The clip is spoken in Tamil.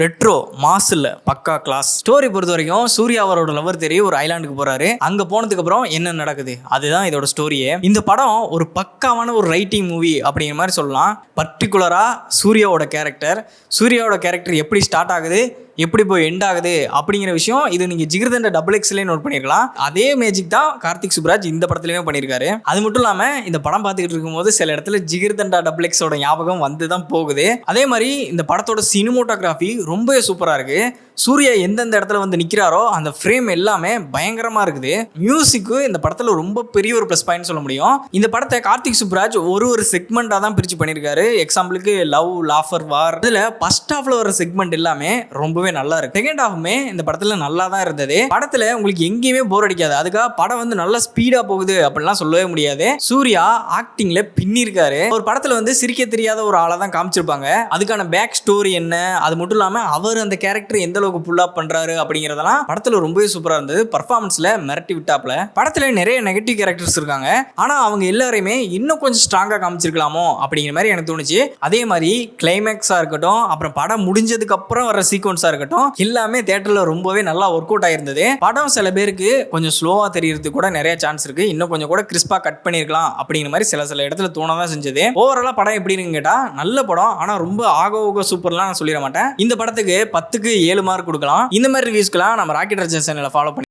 ரெட்ரோ மாஸ் பக்கா கிளாஸ் ஸ்டோரி பொறுத்த வரைக்கும் சூர்யா அவரோட லவர் தெரிய ஒரு ஐலாண்டுக்கு போறாரு. அங்க போனதுக்கு அப்புறம் என்ன நடக்குது? அதுதான் இதோட ஸ்டோரியே இந்த படம் ஒரு பக்காவான ஒரு ரைட்டிங் மூவி அப்படிங்கிற மாதிரி சொல்லலாம். பர்டிகுலரா சூர்யாவோட கேரக்டர் சூர்யாவோட கேரக்டர் எப்படி ஸ்டார்ட் ஆகுது? எப்படி போய் எண்ட் ஆகுது அப்படிங்கிற விஷயம் இது நீங்க ஜிகிர்தண்ட டபுள் எக்ஸ்லேயே நோட் பண்ணிருக்கலாம். அதே மேஜிக் தான் கார்த்திக் சுப்ராஜ் இந்த படத்துலயுமே பண்ணியிருக்காரு அது மட்டும் இல்லாம இந்த படம் பார்த்துக்கிட்டு இருக்கும்போது சில இடத்துல ஜிகிர்தண்டா டபுள் எக்ஸோட ஞாபகம் வந்து தான் போகுது. அதே மாதிரி இந்த படத்தோட சினிமோட்டோகிராஃபி ரொம்பவே சூப்பரா இருக்கு. சூர்யா எந்தெந்த இடத்துல வந்து நிற்கிறாரோ அந்த ஃப்ரேம் எல்லாமே பயங்கரமா இருக்குது. மியூசிக்கு இந்த படத்துல ரொம்ப பெரிய ஒரு ப்ளஸ் பாயிண்ட் சொல்ல முடியும். இந்த படத்தை கார்த்திக் சுப்ராஜ் ஒரு ஒரு செக்மெண்ட்டாக தான் பிரித்து பண்ணியிருக்காரு எக்ஸாம்பிளுக்கு லவ் லாஃபர் வார். இதில் ஃபஸ்ட் ஹாஃபில் வர செக்மெண்ட் எல்லாமே ரொம்பவே நல்லா இருக்கு. செகண்ட் ஹாஃப்மே இந்த படத்துல நல்லா தான் இருந்தது. படத்துல உங்களுக்கு எங்கேயுமே போர் அடிக்காது. அதுக்காக படம் வந்து நல்லா ஸ்பீடா போகுது அப்படிலாம் சொல்லவே முடியாது. சூர்யா ஆக்டிங்ல பின்னிருக்காரு. ஒரு படத்துல வந்து சிரிக்க தெரியாத ஒரு ஆளை தான் காமிச்சிருப்பாங்க. அதுக்கான பேக் ஸ்டோரி என்ன? அது மட்டும் இல்லாம அவர் அந்த கேரக்டர் எந்த அளவுக்கு புல் அப் பண்றாரு அப்படிங்கறதெல்லாம் படத்துல ரொம்பவே சூப்பரா இருந்தது. பர்ஃபார்மன்ஸ்ல மிரட்டி விட்டாப்ல படத்துல நிறைய நெகட்டிவ் கேரக்டர்ஸ் இருக்காங்க. ஆனா அவங்க எல்லாரையுமே இன்னும் கொஞ்சம் ஸ்ட்ராங்கா காமிச்சிருக்கலாமோ அப்படிங்கிற மாதிரி எனக்கு தோணுச்சு. அதே மாதிரி கிளைமேக்ஸா இருக்கட்டும் அப்புறம் படம் முடிஞ்சதுக்கு அப்புறம் வர சீக்வன்ஸா இருக்கட்டும். எல்லாமே தேட்டர்ல ரொம்பவே நல்லா ஒர்க் அவுட் ஆயிருந்தது. படம் சில பேருக்கு கொஞ்சம் ஸ்லோவா தெரியறது கூட நிறைய சான்ஸ் இருக்கு. இன்னும் கொஞ்சம் கூட கிறிஸ்பா கட் பண்ணிருக்கலாம் அப்படிங்கிற மாதிரி சில சில இடத்துல தோணதான் செஞ்சது. ஓவராலா படம் எப்படின்னு கேட்டா நல்ல படம். ஆனா ரொம்ப ஆக ஓக சூப்பர்லாம் நான் சொல்லிட மாட்டேன். இந்த படத்துக்கு பத்துக்கு ஏழு மார்க் கொடுக்கலாம். இந்த மாதிரி ரிவ்யூஸ்க்கெல்லாம் நம்ம ராக்கெட் ரஜன் சேனலை ஃபாலோ பண்ணி